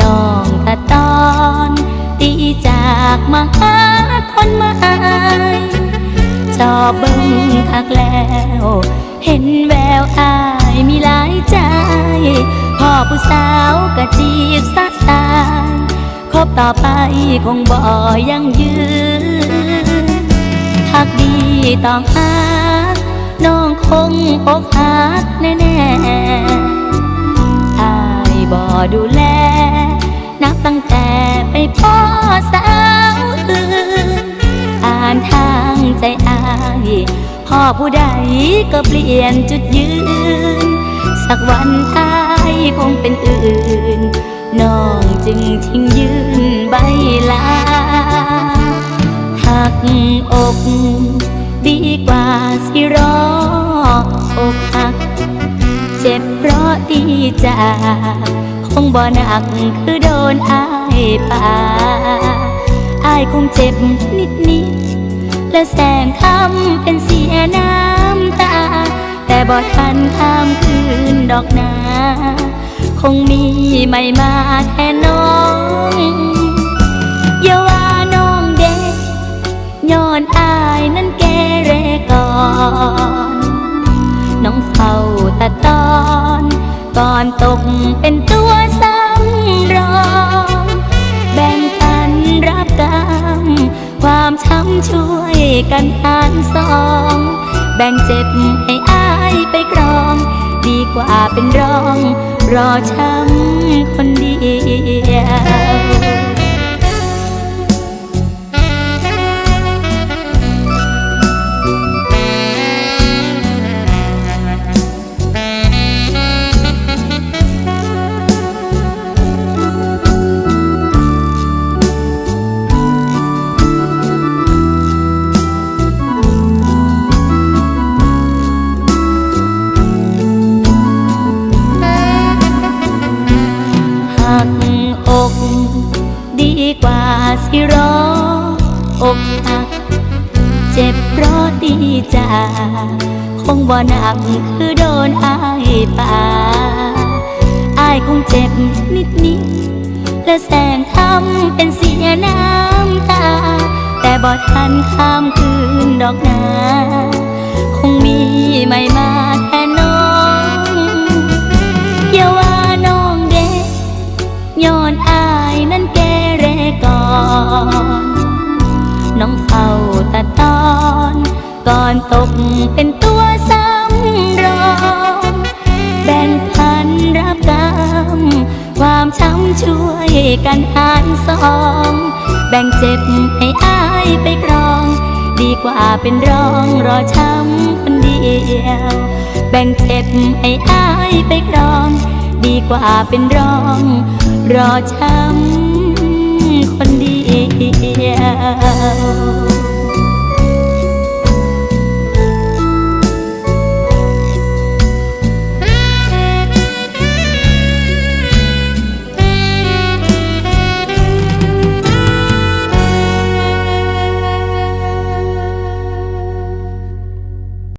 น้องตะตอนตีจากมาหาคนใหม่ชอบเบิ่งคักแล้ว เห็นแววอายมีหลายใจพ่อผู้สาวกะจีบสะสายคบต่อไปคงบ่ยังยืนหักดีต่อหาน้องคงอกหักแน่ๆอายบ่ดูแล พ่อผู้ใดก็เปลี่ยนจุดยืน สักวันอายคงเป็นอื่น น้องจึงทิ้งยืนใบลาหักอกดีกว่าสิรออกหัก เจ็บเพราะดีจากคงบ่หนักคือโดนอายป่าอายคงเจ็บนิดนิด และแสงคำเป็นเสียน้ำตา แต่บ่ทันข้ามคืนดอกนา คงมีไม่มาแค่น้องอย่าว่าน้องเด็กย้อนอายนั้นแกเรก่อน น้องเฝ้าตะตอน ก่อนตกเป็นตัว กันหารสอง แบ่งเจ็บให้อายไปกรอง ดีกว่าเป็นรอง รอช้ำ กว่าสิรออกหัก เจ็บเพราะตีจากคงบ่หนักคือโดนอายป่าอายคงเจ็บนิดนิดและแสงคำเป็นเสียน้ำตา แต่บ่ทันข้ามคืนดอกนา คงมีไม่มา ก่อนตกเป็นตัวซ้ำรองแบ่งพันรับกรรมความช้ำช่วยกันหารสอง แบ่งเจ็บให้อายไปกรอง ดีกว่าเป็นรองรอช้ำคนเดียว แบ่งเจ็บให้อายไปกรอง ดีกว่าเป็นรอง รอช้ำคนเดียว